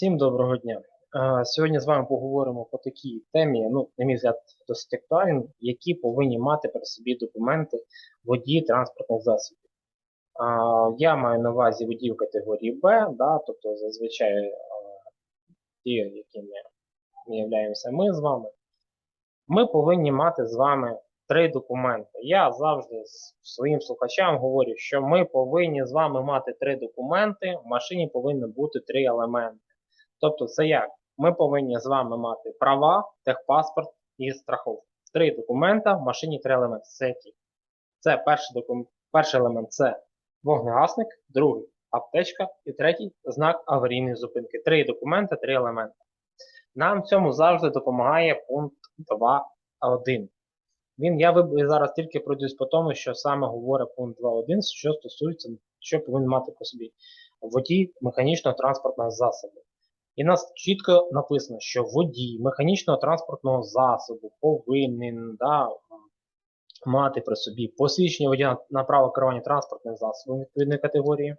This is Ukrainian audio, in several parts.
Всім доброго дня. Е, Сьогодні з вами поговоримо по такій темі, ну, на мій взгляд, досить актуальні, які повинні мати при собі документи водії транспортних засобів. Е, Я маю на увазі водіїв категорії Б, да, тобто зазвичай е, ті, якими являємося ми з вами. Ми повинні мати з вами три документи. Я завжди своїм слухачам говорю, що ми повинні з вами мати три документи, в машині повинні бути три елементи. Тобто, це як? Ми повинні з вами мати права, техпаспорт і страховку. Три документа в машині три елементи. Це які? Це перший документ, перший елемент це вогнегасник, другий аптечка і третій знак аварійної зупинки. Три документи, три елементи. Нам в цьому завжди допомагає пункт 2.1. Він я виб- зараз тільки пройдусь по тому, що саме говорить пункт 2.1, що стосується, що повинен мати по собі водій механічного транспортного засобу. І нас чітко написано, що водій механічного транспортного засобу повинен да, мати при собі посвідчення водія на право керування транспортним засобом відповідної категорії.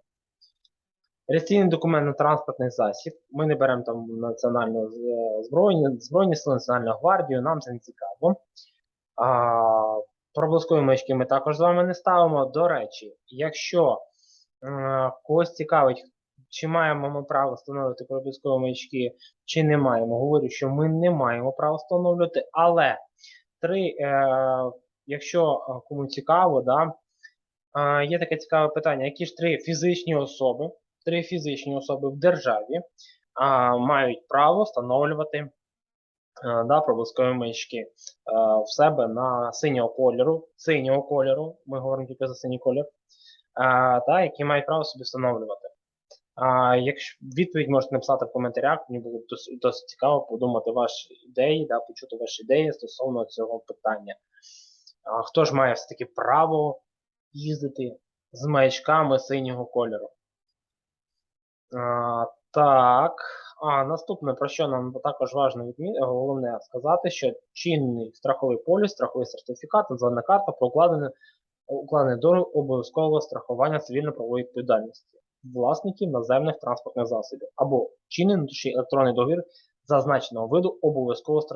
Реєстраційний документ на транспортний засіб. Ми не беремо там національну з- збройні, збройні сили, Національну гвардію, нам це не цікаво. А, проблискові маячки ми також з вами не ставимо. До речі, якщо е, когось цікавить, чи маємо ми право встановлювати проблискові маячки, чи не маємо, говорю, що ми не маємо права встановлювати, але три, е, якщо е, кому цікаво, да, е, є таке цікаве питання, які ж три фізичні особи, три фізичні особи в державі а, мають право встановлювати е, да, проблискові маячки е, в себе на синього кольору, синього кольору, ми говоримо тільки за синій колір, е, та, які мають право собі встановлювати. А, якщо відповідь можете написати в коментарях, мені було досить, досить цікаво подумати ваші ідеї, да, почути ваші ідеї стосовно цього питання. А, хто ж має все-таки право їздити з маячками синього кольору? А, так. А наступне, про що нам також важливо відмі... головне сказати, що чинний страховий поліс, страховий сертифікат, названа карта про укладене, укладене договір обов'язкового страхування цивільно-правової відповідальності власників наземних транспортних засобів або чинний електронний договір зазначеного виду обов'язкового е,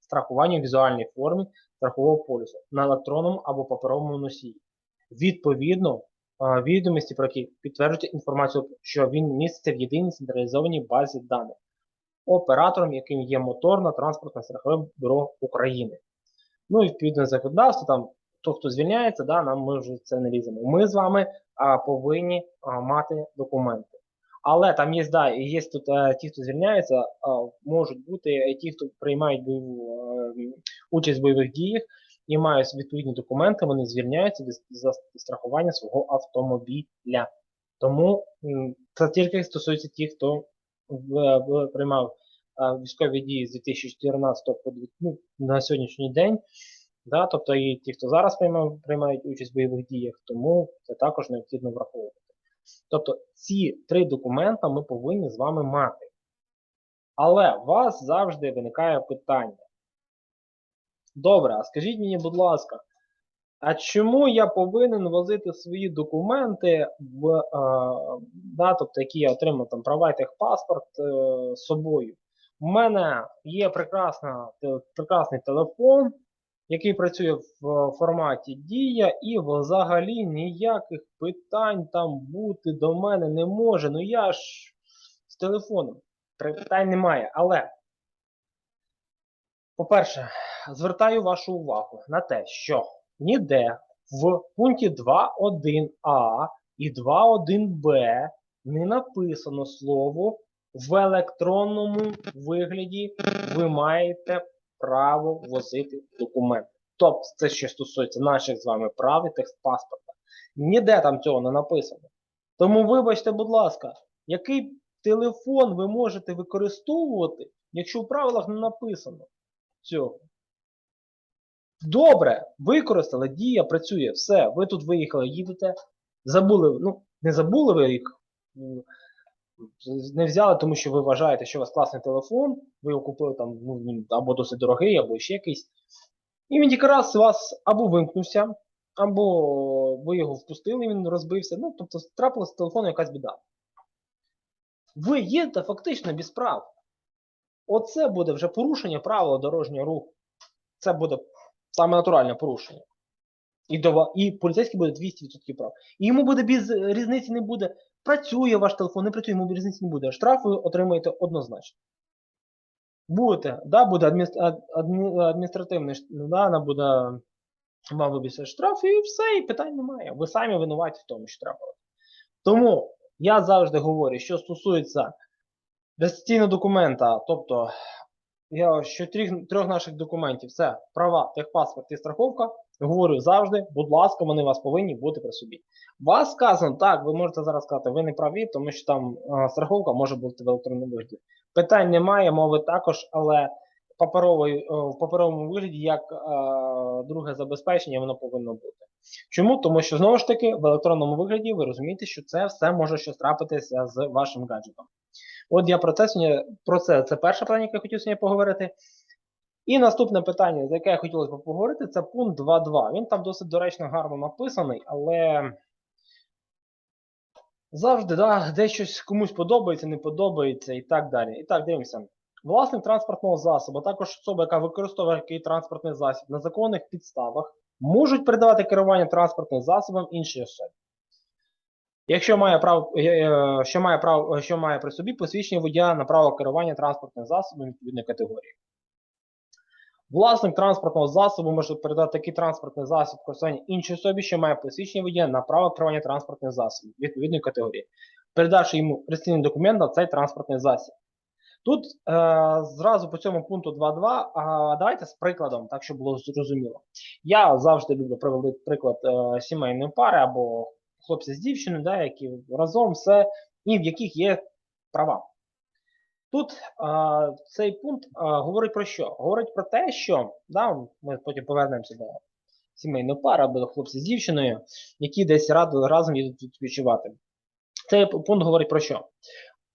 страхування в візуальній формі страхового полісу на електронному або паперовому носії. Відповідно, е, відомості про які підтверджують інформацію, що він міститься в єдиній централізованій базі даних, оператором, яким є моторно транспортне страхове бюро України. Ну і відповідно законодавство, там хто хто звільняється, да, нам ми вже це не ліземо. Ми з вами а, повинні а, мати документи. Але там є, да, і є тут е, ті, хто звільняється, а, можуть бути е, ті, хто приймають бойову, е, участь в бойових діях і мають відповідні документи, вони звільняються за страхування свого автомобіля. Тому це тільки стосується тих, хто в, в, приймав а, військові дії з 2014 по ну, на сьогоднішній день. Да, тобто і ті, хто зараз приймають участь в бойових діях, тому це також необхідно враховувати. Тобто ці три документа ми повинні з вами мати. Але у вас завжди виникає питання. Добре, а скажіть мені, будь ласка, а чому я повинен возити свої документи в, е, да, тобто, які я отримав там права і техпаспорт е, з собою? У мене є прекрасна, прекрасний телефон, який працює в е, форматі Дія, і взагалі ніяких питань там бути до мене не може. Ну я ж з телефоном. Питань немає. Але, по-перше, звертаю вашу увагу на те, що ніде в пункті 2.1а і 2.1б не написано слово в електронному вигляді ви маєте право возити документи. Тобто, це що стосується наших з вами прав і техпаспорта. Ніде там цього не написано. Тому, вибачте, будь ласка, який телефон ви можете використовувати, якщо в правилах не написано цього? Добре, використали, дія працює, все, ви тут виїхали, їдете, забули, ну, не забули ви їх, не взяли, тому що ви вважаєте, що у вас класний телефон, ви його купили там ну, він або досить дорогий, або ще якийсь. І він тільки раз у вас або вимкнувся, або ви його впустили, він розбився. Ну, тобто трапилася з телефону якась біда. ви їдете фактично без прав. Оце буде вже порушення правил дорожнього руху. Це буде саме натуральне порушення. І, до, і поліцейський буде 200% прав. І йому буде без різниці не буде. Працює ваш телефон, не працює, різниці не буде. Штраф ви отримаєте однозначно. Будете, да, буде адміністр- ад- адміністративний да, вона буде вам вибісе штраф, і все, і питань немає. Ви самі винуваті в тому, що треба. Тому я завжди говорю, що стосується реєстраційного документа, тобто я, що трьох, трьох наших документів це права, техпаспорт і страховка. Говорю завжди, будь ласка, вони у вас повинні бути при собі. Вас сказано, так, ви можете зараз сказати, ви не праві, тому що там е, страховка може бути в електронному вигляді. Питань немає, мови також, але паперовий, е, в паперовому вигляді, як е, друге забезпечення, воно повинно бути. Чому? Тому що знову ж таки в електронному вигляді ви розумієте, що це все може щось трапитися з вашим гаджетом. От я про це про це. Це перше питання, яке я хотів сьогодні поговорити. І наступне питання, за яке я хотілося б поговорити, це пункт 2.2. Він там досить доречно гарно написаний, але завжди да, десь щось комусь подобається, не подобається і так далі. І так, дивимося. Власник транспортного засобу, також особа, яка використовує який транспортний засіб на законних підставах, можуть передавати керування транспортним засобом іншій особі. Якщо має право, е, е, що має право, що має при собі посвідчення водія на право керування транспортним засобом відповідної категорії. Власник транспортного засобу може передати такий транспортний засіб користування іншій особі, що має посвідчення водія на право керування транспортним засобом відповідної категорії, передавши йому реєстраційний документ на цей транспортний засіб. Тут е, зразу по цьому пункту 2.2, а давайте з прикладом, так щоб було зрозуміло. Я завжди люблю приводити приклад е, сімейної пари або хлопця з дівчиною, да, які разом все, і в яких є права. Тут а, цей пункт а, говорить про що? Говорить про те, що да, ми потім повернемося до сімейної пари або до хлопця з дівчиною, які десь разом їдуть відпочивати. Цей пункт говорить про що?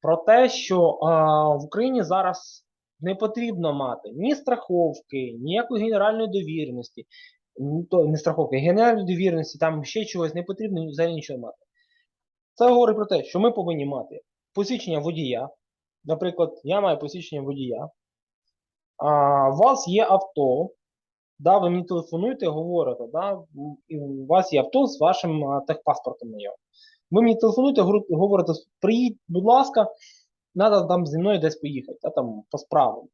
Про те, що а, в Україні зараз не потрібно мати ні страховки, ніякої генеральної довіреності, ні то не страховки, генеральної довіреності, там ще чогось не потрібно взагалі нічого мати. Це говорить про те, що ми повинні мати посвідчення водія. Наприклад, я маю посвідчення водія. А, у вас є авто. Да, ви мені телефонуєте, говорите, да, і у вас є авто з вашим а, техпаспортом на нього. Ви мені телефонуєте, говорите- приїдь, будь ласка, треба там зі мною десь поїхати, да, там по справам.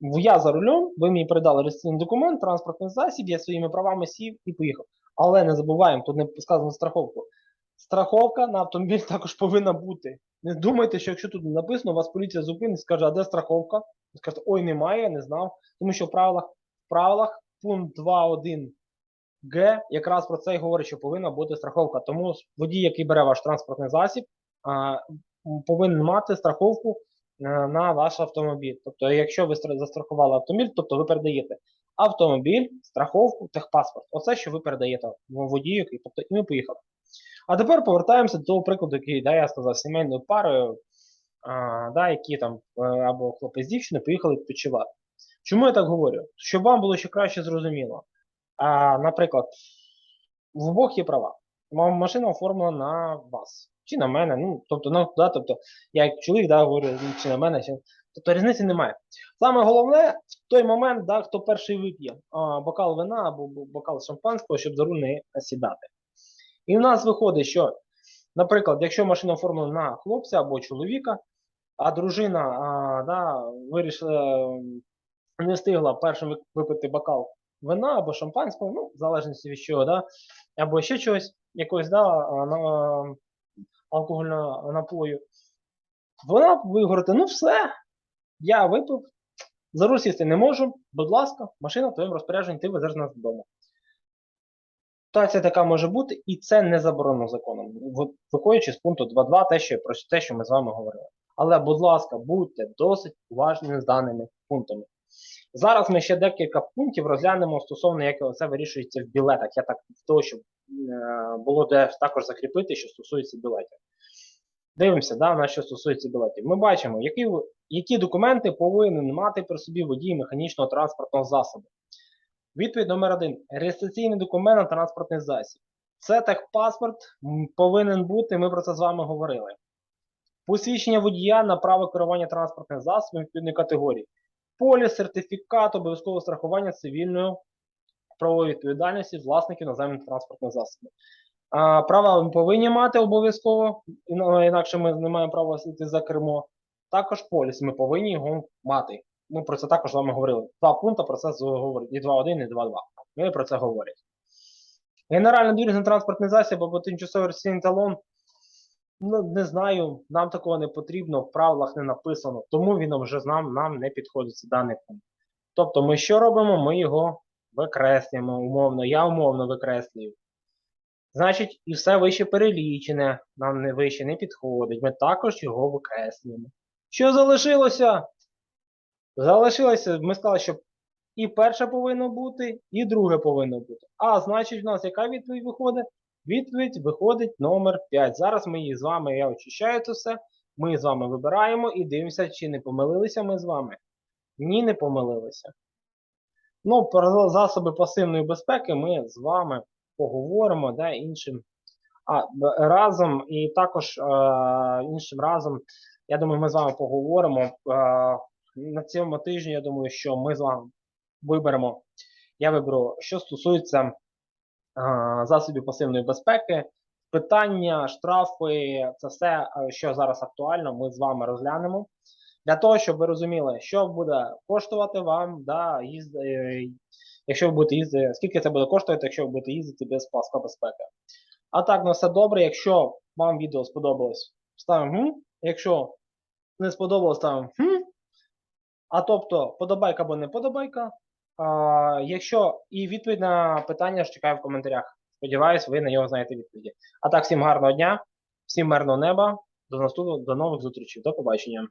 Я за рулем, ви мені передали реєстраційний документ, транспортний засіб, я своїми правами сів і поїхав. Але не забуваємо, тут не сказано страховку. Страховка на автомобіль також повинна бути. Не думайте, що якщо тут написано, вас поліція зупинить скаже, а де страховка? Ви скажете, ой, немає, не знав. Тому що в правилах, в правилах пункт 2.1 Г якраз про це і говорить, що повинна бути страховка. Тому водій, який бере ваш транспортний засіб, повинен мати страховку е, на ваш автомобіль. Тобто, якщо ви застрахували автомобіль, тобто ви передаєте автомобіль, страховку, техпаспорт. Оце, що ви передаєте водію, який тобто, і ми поїхали. А тепер повертаємося до того прикладу, який да, я сказав, сімейною парою, а, да, які там е, або хлопець з дівчиною поїхали відпочивати. Чому я так говорю? Щоб вам було ще краще зрозуміло. А, наприклад, в обох є права. Ма- Машина оформлена на вас. Чи на мене, ну, тобто, ну, да, тобто, я як чоловік да, говорю, ну, чи на мене, чи... тобто різниці немає. Саме головне, в той момент, да, хто перший вип'є бокал вина або бокал шампанського, щоб за руль не сідати. І в нас виходить, що, наприклад, якщо машина оформлена на хлопця або чоловіка, а дружина а, да, вирішила, ем, не встигла першим випити бокал вина або шампанського, ну, в залежності від чого, да, або ще чогось, якогось да, на, алкогольного напою, вона ви говорите, ну все, я випив, за не можу, будь ласка, машина в твоєму розпорядженні, ти везеш нас додому. Ситуація така може бути, і це не заборонено законом. Ви- Виходячи з пункту 2.2, те, що про те, що ми з вами говорили. Але, будь ласка, будьте досить уважними з даними пунктами. Зараз ми ще декілька пунктів розглянемо стосовно як це вирішується в білетах. Я так в того, щоб е, було де також закріпити, що стосується білетів. Дивимося, да, на що стосується білетів. Ми бачимо, які, які документи повинен мати при собі водій механічного транспортного засобу. Відповідь номер один. Реєстраційний документ на транспортний засіб. Це техпаспорт повинен бути, ми про це з вами говорили. Посвідчення водія на право керування транспортним засобом відповідної категорії. Поліс, сертифікат, обов'язкове страхування цивільної правової відповідальності власників наземних транспортних засобів. А, права ми повинні мати обов'язково, інакше ми не маємо права сидіти за кермо. Також поліс ми повинні його мати. Ми про це також з вами говорили. Два пункти про це говорять. І 2.1, і 2.2. Ми про це говорять. Генеральний двір транспортний засіб або тимчасовий реєстраційний талон. Ну, не знаю, нам такого не потрібно, в правилах не написано, тому він вже нам, нам не підходить даний пункт. Тобто ми що робимо? Ми його викреслюємо умовно, я умовно викреслюю. Значить, і все вище перелічене, нам не вище не підходить. Ми також його викреслюємо. Що залишилося? Залишилося, ми сказали, що і перше повинно бути, і друге повинно бути. А значить, в нас яка відповідь виходить? Відповідь виходить номер 5. Зараз ми її з вами, я очищаю це все. Ми з вами вибираємо і дивимося, чи не помилилися ми з вами. Ні, не помилилися. Ну, про засоби пасивної безпеки ми з вами поговоримо да, іншим а, разом, і також е, іншим разом, я думаю, ми з вами поговоримо. Е, на цьому тижні, я думаю, що ми з вами виберемо. Я виберу, що стосується е, засобів пасивної безпеки, питання, штрафи, це все, що зараз актуально, ми з вами розглянемо. Для того, щоб ви розуміли, що буде коштувати вам, да, їзд, е, якщо ви будете їздити, скільки це буде коштувати, якщо ви будете їздити без паска безпеки. А так, на все добре. Якщо вам відео сподобалось, ставимо гм. Якщо не сподобалось, ставимо хм. А тобто, подобайка або не подобайка. А, якщо і відповідь на питання ж чекаю в коментарях. Сподіваюсь, ви на нього знаєте відповіді. А так, всім гарного дня, всім мирного неба. До наступного, до нових зустрічей. До побачення.